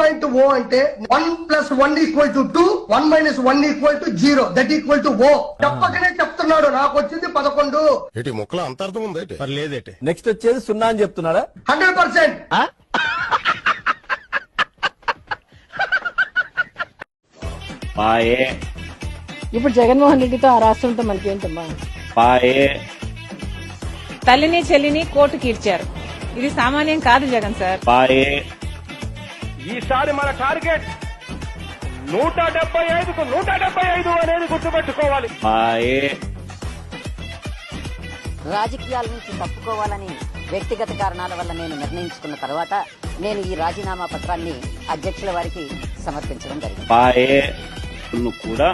Point ఓ అంటే one plus one equal to two one minus one equal to zero that equal to O చెప్పకనే చెప్తున్నాడు. నాకు వచ్చింది పదకొండు. ఇటు ముక్కలో అంతర్థం ఉంది ఏంటి? లేదేటి నెక్స్ట్ వచ్చేది సున్నా అని చెప్తున్నాడా? హండ్రెడ్ పర్సెంట్ పాయే. ఇప్పుడు జగన్మోహన్ రెడ్డితో ఆ రాష్ట్రంతో మనకేంటమ్మా? పాయే. తల్లిని చెల్లిని కోర్టుకి ఇచ్చారు ఇది సామాన్యం కాదు జగన్ సార్. పాయే. ఈసారి మన టార్గెట్ నూట డెబ్బై ఐదుకు నూట డెబ్బై ఐదు అనేది గుర్తుపెట్టుకోవాలి. పాయే రాజకీయాల నుంచి తప్పుకోవాలని వ్యక్తిగత కారణాల వల్ల నేను నిర్ణయించుకున్న తర్వాత నేను ఈ రాజీనామా పత్రాన్ని అధ్యక్షుల వారికి సమర్పించడం జరిగింది. కూడా